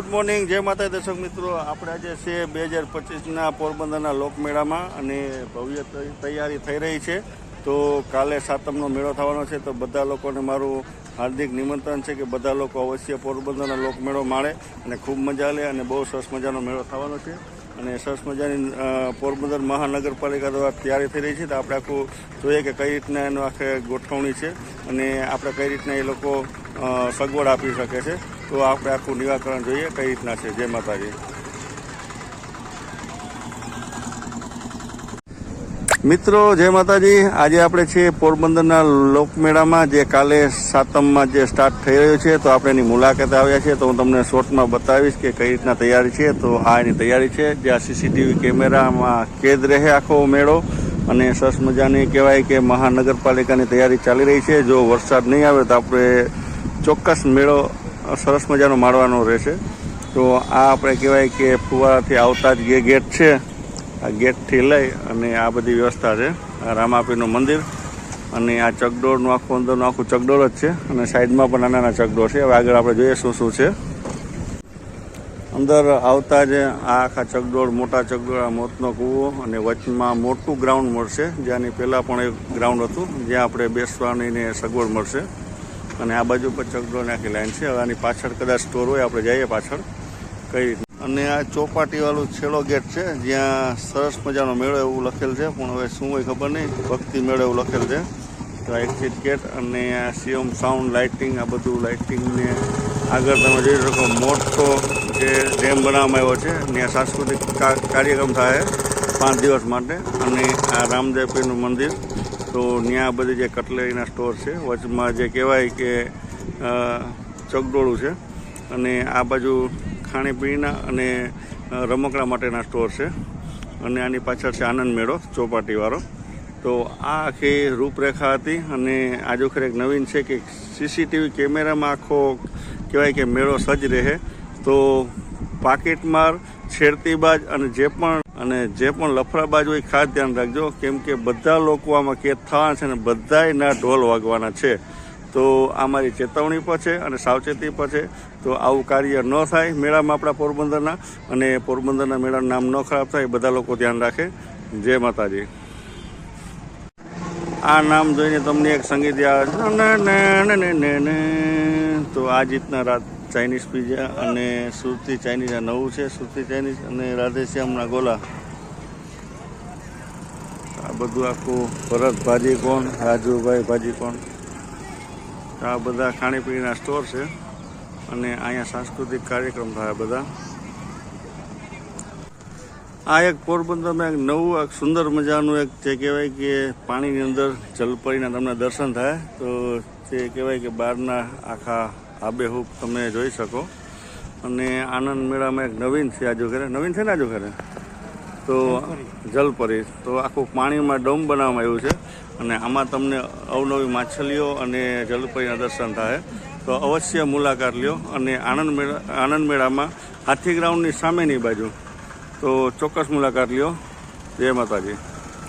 Good morning. જય માતા દર્શક મિત્રો. આપણે આજે છે બે હજાર પચીસના પોરબંદરના લોકમેળામાં અને ભવ્ય તૈયારી થઈ રહી છે. તો કાલે સાતમનો મેળો થવાનો છે. તો બધા લોકોને મારું હાર્દિક નિમંત્રણ છે કે બધા લોકો અવશ્ય પોરબંદરનો લોકમેળો માણે અને ખૂબ મજા લે અને બહુ સરસ મજાનો મેળો થવાનો છે. અને સરસ મજાની પોરબંદર મહાનગરપાલિકા દ્વારા તૈયારી થઈ રહી છે. તો આપણે આખું જોઈએ કે કઈ રીતના એનો આખે ગોઠવણી છે અને આપણે કઈ રીતના એ લોકો સગવડ આપી શકે છે. તો આપણે આખું નિરાકરણ જોઈએ કઈ રીતના છે, જય માતાજી. મિત્રો, જય માતાજી, આજે આપણે છીએ પોરબંદરના લોકમેળામાં, જે કાલે સાતમમાં જે સ્ટાર્ટ થઈ રહ્યો છે, તો આપણે એની મુલાકાતે આવ્યા છીએ. તો હું તમને શોર્ટમાં બતાવીશ કે કઈ રીતના તૈયારી છે. તો આ એની તૈયારી છે. જ્યાં સીસીટીવી કેમેરામાં કેદ રહે આખો મેળો. અને સરસ મજાની કહેવાય કે મહાનગરપાલિકાની તૈયારી ચાલી રહી છે. જો વરસાદ નહીં આવે, તો આપણે ચોક્કસ મેળો સરસ મજાનો માણવાનો રહેશે તો આ આપણે કહેવાય કે ફુવારાથી આવતા જ જે ગેટ છે, આ ગેટથી લઈ અને આ બધી વ્યવસ્થા છે. આ રામાપીનું મંદિર અને આ ચકડોળનું આખું અંદરનું આખું ચકડોળ જ છે અને સાઈડમાં પણ નાના નાના ચકડોળ છે. હવે આગળ આપણે જોઈએ શું શું છે. અંદર આવતા જ આ આખા ચકડોળ, મોટા ચકડોળ, આ મોતનો કૂવો અને વચમાં મોટું ગ્રાઉન્ડ મળશે. જ્યાંની પહેલાં પણ એક ગ્રાઉન્ડ હતું, જ્યાં આપણે બેસવાની ને સગવડ મળશે. અને આ બાજુ પર ચકડો નાખી લાઈન છે. હવે આની પાછળ કદાચ સ્ટોર હોય, આપણે જઈએ પાછળ. કઈ અને આ ચોપાટીવાળું છેલ્લો ગેટ છે, જ્યાં સરસ મજાનો મેળો એવું લખેલ છે, પણ હવે શું હોય ખબર નહીં. ભક્તિ મેળો એવું લખેલ છે. તો આ એક્ઝિટ ગેટ અને આ સીએમ સાઉન્ડ લાઇટિંગ, આ બધું લાઇટિંગને આગળ તમે જોઈ શકો, મોટો જે ડેમ બનાવવામાં આવ્યો છે ત્યાં સાંસ્કૃતિક કાર્યક્રમ થાય પાંચ દિવસ માટે. અને આ રામદેવપીરનું મંદિર તો ત્યાં બધી જે કટલેરીના સ્ટોર છે, વચમાં જે કહેવાય કે ચકડોળું છે. અને આ બાજુ ખાણીપીણીના અને રમકડા માટેના સ્ટોર છે. અને આની પાછળ છે આનંદ મેળો, ચોપાટીવાળો. તો આ આખી રૂપરેખા હતી અને આજે ખરેખ નવીન છે કે સીસીટીવી કેમેરામાં આખો કહેવાય કે મેળો સજ્જ રહે. તો પાકીટમાર, છેડતીબાજ અને જે પણ અને જે પણ લફરાબાજ હોય ખાસ ધ્યાન રાખજો, કેમ કે બધા લોકો આમાં કેદ થવાના છે અને બધાયના ઢોલ વાગવાના છે. તો આ મારી ચેતવણી પર છે અને સાવચેતી પર છે. તો આવું કાર્ય ન થાય મેળામાં આપણા પોરબંદરના અને પોરબંદરના મેળાનું નામ ન ખરાબ થાય બધા લોકો ધ્યાન રાખે. જય માતાજી. આ નામ જોઈને તમને એક સંગીત યાદ તો આ જીતના રાત ચાઇનીઝ પીઝા અને સુરતી ચાઇનીઝ આ નવું છે સુરતી ચાઇનીઝ અને રાધેશ્યામના ગોલા. આ બધું આખું ભરત ભાજી કોણ, રાજુભાઈ ભાજી કોણ. આ બધા ખાણીપીણીના સ્ટોર છે અને અહીંયા સાંસ્કૃતિક કાર્યક્રમ થાય બધા. આ એક પોરબંદરમાં એક નવું, એક સુંદર મજાનું એક જે કહેવાય કે પાણીની અંદર જલપરીના તમને દર્શન થાય, તો તે કહેવાય કે બહારના આખા આબેહૂબ તમે જોઈ શકો. અને આનંદ મેળામાં એક નવીન છે આજુ ઘરે નવીન છે ને આજુ ઘરે તો જલપરી. તો આખું પાણીમાં ડોમ બનાવવામાં આવ્યું છે. અને આમાં તમને અવનવી માછલીઓ અને જલપરીના દર્શન થાય. તો અવશ્ય મુલાકાત લ્યો. અને આનંદ મેળા આનંદ મેળામાં હાથી ગ્રાઉન્ડની સામેની બાજુ. તો ચોક્કસ મુલાકાત લ્યો. જય માતાજી.